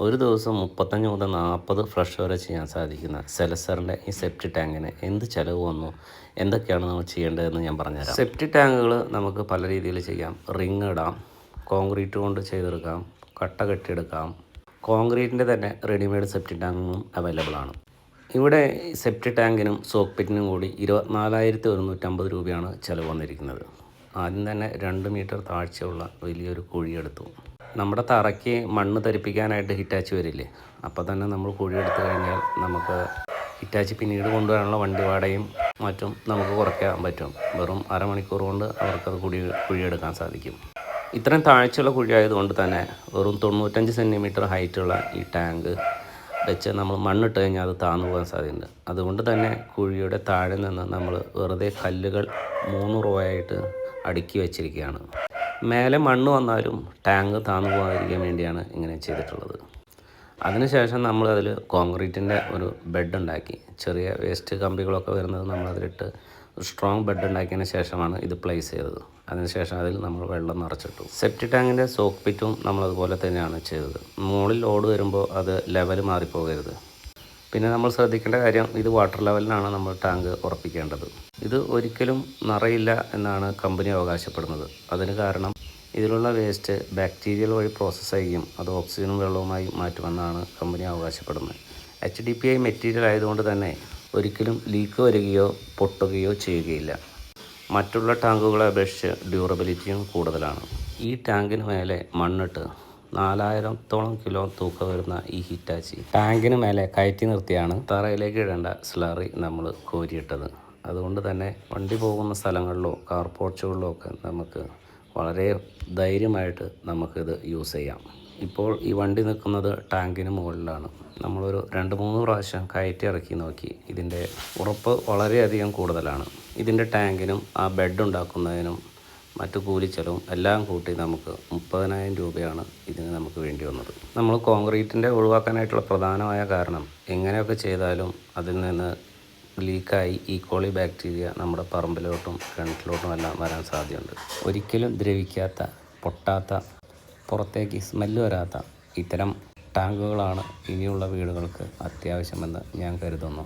ഒരു ദിവസം മുപ്പത്തഞ്ച് മുതൽ നാൽപ്പത് ഫ്ലഷ് വരെ ചെയ്യാൻ സാധിക്കുന്ന സെലസറിന്റെ ഈ സെപ്റ്റി ടാങ്കിന് എന്ത് ചിലവ് വന്നു? എന്തൊക്കെയാണ് നമ്മൾ ചെയ്യേണ്ടതെന്ന് ഞാൻ പറഞ്ഞുതരാം. സെപ്റ്റി ടാങ്കുകൾ നമുക്ക് പല രീതിയിൽ ചെയ്യാം. റിങ് ഇടാം കോൺക്രീറ്റ് കൊണ്ട് ചെയ്തെടുക്കാം കട്ട കെട്ടിയെടുക്കാം. കോൺക്രീറ്റിന്റെ തന്നെ റെഡിമെയ്ഡ് സെപ്റ്റി ടാങ്കും അവൈലബിൾ ആണ്. ഇവിടെ സെപ്റ്റി ടാങ്കിനും സോക്ക് പിറ്റിനും കൂടി ഇരുപത്തിനാലായിരത്തി ഒരുന്നൂറ്റമ്പത് രൂപയാണ് ചിലവ് വന്നിരിക്കുന്നത്. ആദ്യം തന്നെ രണ്ട് മീറ്റർ താഴ്ചയുള്ള വലിയൊരു കുഴിയെടുത്തു നമ്മുടെ തറയ്ക്ക് മണ്ണ് തരിപ്പിക്കാനായിട്ട് ഹിറ്റാച്ച് വരില്ലേ? അപ്പോൾ തന്നെ നമ്മൾ കുഴി കുഴിയെടുത്ത് കഴിഞ്ഞാൽ നമുക്ക് ഹിറ്റാച്ച് പിന്നീട് കൊണ്ടുവരാനുള്ള വണ്ടി വാടകയും മറ്റും നമുക്ക് കുറയ്ക്കാൻ പറ്റും. വെറും അരമണിക്കൂർ കൊണ്ട് അവർക്കത് കുഴി കുഴിയെടുക്കാൻ സാധിക്കും. ഇത്രയും താഴ്ചയുള്ള കുഴി ആയതുകൊണ്ട് തന്നെ വെറും തൊണ്ണൂറ്റഞ്ച് സെന്റിമീറ്റർ ഹൈറ്റുള്ള ഈ ടാങ്ക് വെച്ച് നമ്മൾ മണ്ണിട്ട് കഴിഞ്ഞാൽ അത് താന്നു പോകാൻ സാധ്യതയുണ്ട്. അതുകൊണ്ട് തന്നെ കുഴിയുടെ താഴെ നിന്ന് നമ്മൾ വെറുതെ കല്ലുകൾ മൂന്ന് റോ ആയിട്ട് അടുക്കി വെച്ചിരിക്കുകയാണ്. മേലെ മണ്ണ് വന്നാലും ടാങ്ക് താന്നു പോകാതിരിക്കാൻ വേണ്ടിയാണ് ഇങ്ങനെ ചെയ്തിട്ടുള്ളത്. അതിനുശേഷം നമ്മൾ അതിൽ കോൺക്രീറ്റിന്റെ ഒരു ബെഡ് ഉണ്ടാക്കി. ചെറിയ വേസ്റ്റ് കമ്പികളൊക്കെ വരുന്നത് നമ്മളതിലിട്ട് സ്ട്രോങ് ബെഡ് ഉണ്ടാക്കിയതിന് ശേഷമാണ് ഇത് പ്ലേസ് ചെയ്തത്. അതിനുശേഷം അതിൽ നമ്മൾ വെള്ളം നിറച്ചിട്ടു. സെപ്റ്റി ടാങ്കിന്റെ സോക്ക് പിറ്റും നമ്മൾ അതുപോലെ തന്നെയാണ് ചെയ്തത്. മുകളിൽ ലോഡ് വരുമ്പോൾ അത് ലെവൽ മാറിപ്പോകരുത്. പിന്നെ നമ്മൾ ശ്രദ്ധിക്കേണ്ട കാര്യം ഇത് വാട്ടർ ലെവലിനാണ് നമ്മൾ ടാങ്ക് ഉറപ്പിക്കേണ്ടത്. ഇത് ഒരിക്കലും നിറയില്ല എന്നാണ് കമ്പനി അവകാശപ്പെടുന്നത്. അതിന് കാരണം ഇതിലുള്ള വേസ്റ്റ് ബാക്ടീരിയൽ വഴി പ്രോസസ്സ് ചെയ്യുകയും അത് ഓക്സിജനും വെള്ളവുമായി മാറ്റുമെന്നാണ് കമ്പനി അവകാശപ്പെടുന്നത്. H D P I material ആയതുകൊണ്ട് തന്നെ ഒരിക്കലും ലീക്ക് വരികയോ പൊട്ടുകയോ ചെയ്യുകയില്ല. മറ്റുള്ള ടാങ്കുകളെ അപേക്ഷിച്ച് ഡ്യൂറബിലിറ്റിയും കൂടുതലാണ്. ഈ ടാങ്കിന് മേലെ മണ്ണിട്ട് നാലായിരത്തോളം കിലോ തൂക്കം വരുന്ന ഈ ഹിറ്റാച്ചി. ടാങ്കിന് മേലെ കയറ്റി നിർത്തിയാണ് തറയിലേക്ക് ഇടേണ്ട സ്ലറി നമ്മൾ കോരിയിട്ടത്. അതുകൊണ്ട് തന്നെ വണ്ടി പോകുന്ന സ്ഥലങ്ങളിലോ കാർ പോർച്ചുകളിലോ ഒക്കെ നമുക്ക് വളരെ ധൈര്യമായിട്ട് നമുക്കിത് യൂസ് ചെയ്യാം. ഇപ്പോൾ ഈ വണ്ടി നിൽക്കുന്നത് ടാങ്കിന് മുകളിലാണ്. നമ്മളൊരു രണ്ട് മൂന്ന് പ്രാവശ്യം കയറ്റി ഇറക്കി നോക്കി. ഇതിന്റെ ഉറപ്പ് വളരെയധികം കൂടുതലാണ്. ഇതിന്റെ ടാങ്കിനും ആ ബെഡ് ഉണ്ടാക്കുന്നതിനും മറ്റു കൂലിച്ചെലവും എല്ലാം കൂട്ടി നമുക്ക് മുപ്പതിനായിരം രൂപയാണ് ഇതിന് നമുക്ക് വേണ്ടി വന്നത്. നമ്മൾ കോൺക്രീറ്റിന്റെ ഒഴിവാക്കാനായിട്ടുള്ള പ്രധാനമായ കാരണം എങ്ങനെയൊക്കെ ചെയ്താലും അതിൽ നിന്ന് ലീക്കായി ഈ കോളി ബാക്ടീരിയ നമ്മുടെ പറമ്പിലോട്ടും കിണറ്റിലോട്ടും എല്ലാം വരാൻ സാധ്യതയുണ്ട്. ഒരിക്കലും ദ്രവിക്കാത്ത പൊട്ടാത്ത പുറത്തേക്ക് സ്മെല്ല് വരാത്ത ഇത്തരം ടാങ്കുകളാണ് ഇനിയുള്ള വീടുകൾക്ക് അത്യാവശ്യമെന്ന് ഞാൻ കരുതുന്നു.